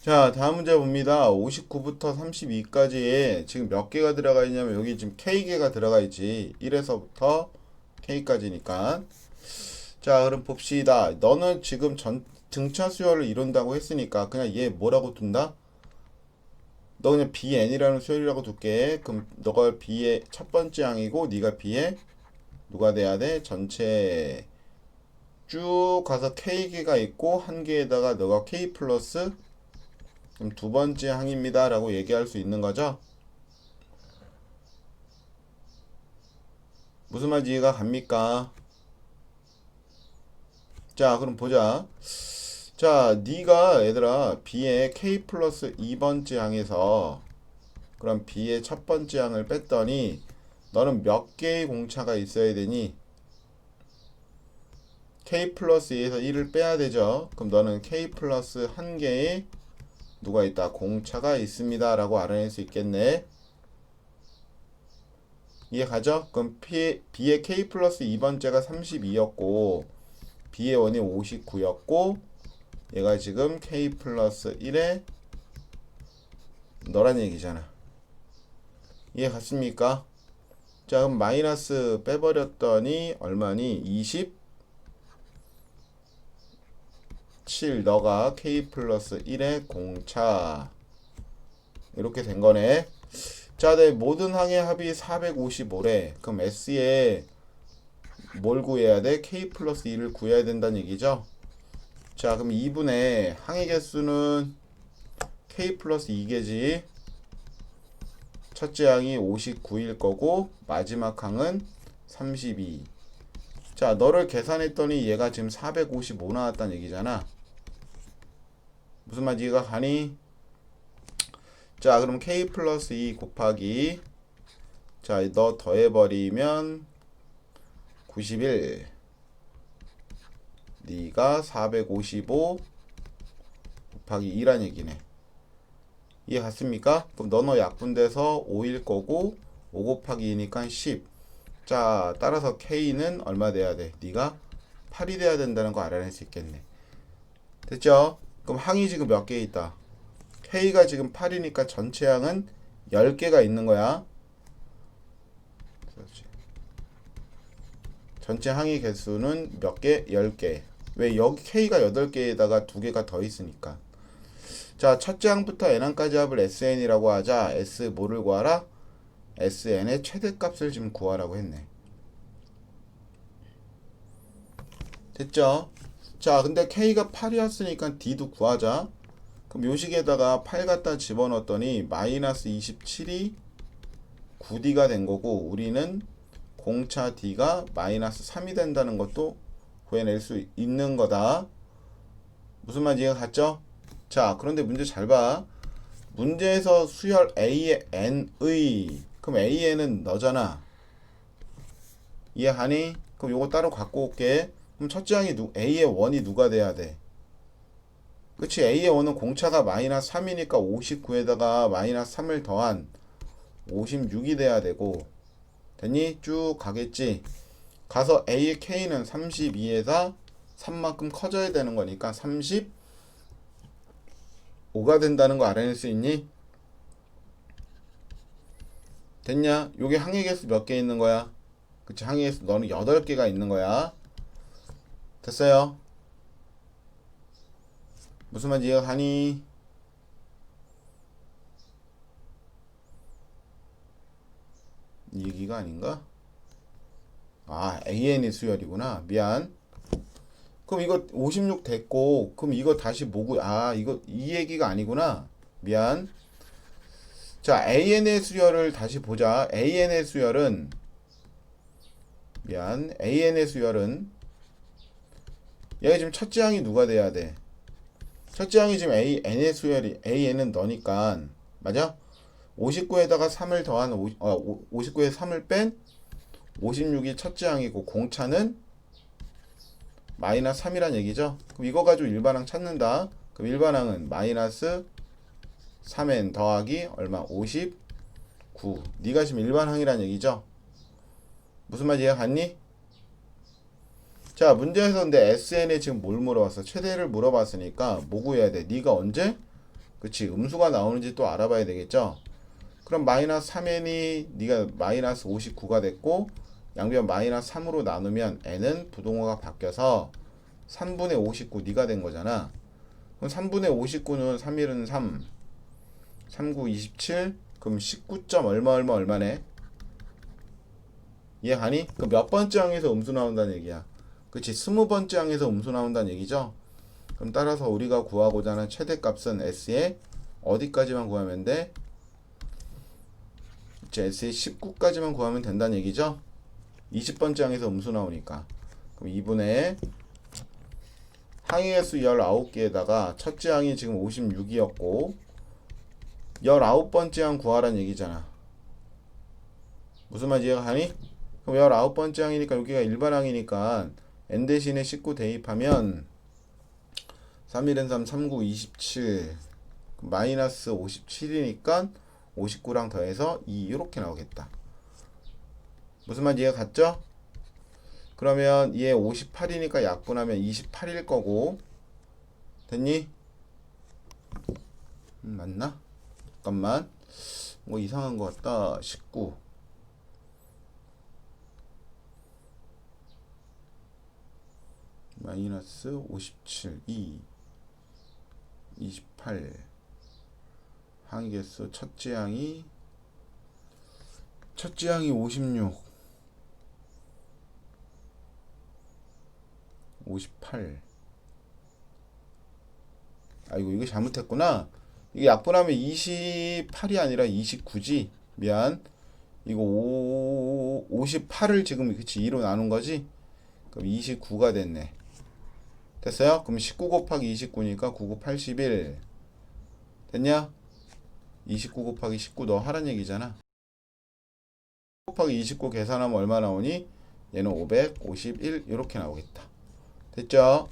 자, 다음 문제 봅니다. 59부터 32까지에 지금 몇 개가 들어가 있냐면 여기 지금 K개가 들어가 있지. 1에서부터 K까지니까. 자, 그럼 봅시다. 너는 지금 전 등차 수열을 이룬다고 했으니까 그냥 얘 뭐라고 둔다? 너 그냥 BN이라는 수열이라고 둘게. 그럼 너가 B의 첫 번째 항이고 네가 B의 누가 돼야 돼? 전체 쭉 가서 K개가 있고 한 개에다가 너가 K 플러스 그럼 두 번째 항입니다. 라고 얘기할 수 있는 거죠. 무슨 말인지 이해가 갑니까? 자, 그럼 보자. 자, 네가 얘들아 B의 K 플러스 2번째 항에서 그럼 B의 첫 번째 항을 뺐더니 너는 몇 개의 공차가 있어야 되니? K 플러스 2에서 1을 빼야 되죠. 그럼 너는 K 플러스 한 개의 누가 있다? 공차가 있습니다. 라고 알아낼 수 있겠네. 이해 가죠? 그럼 P, B의 K 플러스 2번째가 32였고, B의 원이 59였고, 얘가 지금 K 플러스 1에 너란 얘기잖아. 이해 갔습니까? 자, 그럼 마이너스 빼버렸더니 얼마니? 20? 7 너가 K 플러스 1의 공차. 이렇게 된 거네. 자, 네, 모든 항의 합이 455래. 그럼 S에 뭘 구해야 돼? K 플러스 2를 구해야 된다는 얘기죠? 자 그럼 2분의 항의 개수는 K 플러스 2개지. 첫째 항이 59일 거고 마지막 항은 32 자, 너를 계산했더니 얘가 지금 455 나왔다는 얘기잖아. 무슨 말인지 이해가 가니? 자, 그럼 k 플러스 2 곱하기 자, 너 더해버리면 91 네가 455 곱하기 2란 얘기네. 이해 갔습니까? 그럼 너너 약분돼서 5일 거고 5 곱하기 2니까 10 자, 따라서 K는 얼마 돼야 돼? 네가 8이 돼야 된다는 거 알아낼 수 있겠네. 됐죠? 그럼 항이 지금 몇 개 있다? K가 지금 8이니까 전체 항은 10개가 있는 거야. 전체 항의 개수는 몇 개? 10개. 왜 여기 K가 8개에다가 2개가 더 있으니까. 자, 첫째 항부터 n항까지 합을 SN이라고 하자. S 뭐를 구하라? SN의 최대값을 지금 구하라고 했네. 됐죠? 자, 근데 K가 8이었으니까 D도 구하자. 그럼 요식에다가 8 갖다 집어넣었더니 마이너스 27이 9D가 된 거고 우리는 공차 D가 마이너스 3이 된다는 것도 구해낼 수 있는 거다. 무슨 말인지 이해가 갔죠? 자, 그런데 문제 잘 봐. 문제에서 수열 A의 N의 그럼 AN은 너잖아. 이해하니? 그럼 요거 따로 갖고 올게. 그럼 첫째 항이 누, A의 원이 누가 돼야 돼? 그치? A의 원은 공차가 마이너스 3이니까 59에다가 마이너스 3을 더한 56이 돼야 되고 됐니? 쭉 가겠지? 가서 A의 K는 32에서 3만큼 커져야 되는 거니까 35가 된다는 거 알아낼 수 있니? 됐냐? 요게 항의 개수 몇 개 있는 거야? 그치 항의 개수 너는 8개가 있는 거야 됐어요? 무슨 가니? 이 얘기가 아닌가? 아 AN이 수열이구나 미안 그럼 이거 56 됐고 그럼 이거 다시 뭐고 아 이거 이 얘기가 아니구나 미안 자, AN의 수열을 다시 보자. AN의 수열은 미안. AN의 수열은 얘가 지금 첫째 항이 누가 돼야 돼? 첫째 항이 지금 A, N의 수열이 AN은 너니까 맞아? 59에다가 3을 더한 50, 어, 59에 3을 뺀 56이 첫째 항이고 공차는 마이너스 3이란 얘기죠. 그럼 이거 가지고 일반항 찾는다. 그럼 일반항은 마이너스 3n 더하기 얼마? 59. 네가 지금 일반항이란 얘기죠? 무슨 말인지 이해가 갔니? 자, 문제에서 근데 SN에 지금 뭘 물어봤어? 최대를 물어봤으니까 뭐 구해야 돼? 네가 언제? 그치 음수가 나오는지 또 알아봐야 되겠죠 그럼 마이너스 3n이 네가 마이너스 59가 됐고 양변 마이너스 3으로 나누면 n은 부동호가 바뀌어서 3분의 59 네가 된 거잖아 그럼 3분의 59는 3일은 3 39 27 그럼 19점 얼마 얼마 얼마네 이해가니? 그 몇 번째 항에서 음수 나온다는 얘기야 그치 스무 번째 항에서 음수 나온다는 얘기죠 그럼 따라서 우리가 구하고자 하는 최대값은 s의 어디까지만 구하면 돼? 이제 s의 19까지만 구하면 된다는 얘기죠 20번째 항에서 음수 나오니까 그럼 2분의 항의 개수 19개에다가 첫째 항이 지금 56이었고 19번째 항 구하라는 얘기잖아 무슨 말인지 이해가 가니? 그럼 19번째 항이니까 여기가 일반 항이니까 n 대신에 19 대입하면 3일은 3, 39, 27 마이너스 57이니까 59랑 더해서 2 이렇게 나오겠다 무슨 말인지 이해가 갔죠? 그러면 얘 58이니까 약분하면 28일 거고 됐니? 음, 맞나? 잠깐만 뭐 이상한 것 같다 19 마이너스 57 2 28 항의 개수 첫째 항이 첫째 항이 56 58 아이고 이거 잘못했구나. 이게 약분하면 28이 아니라 29지? 미안. 이거 5, 58을 지금 그치 2로 나눈 거지? 그럼 29가 됐네 됐어요? 그럼 19 곱하기 29니까 99 81 됐냐? 29 곱하기 19 너 하란 얘기잖아 곱하기 29 계산하면 얼마 나오니? 얘는 551 이렇게 나오겠다 됐죠?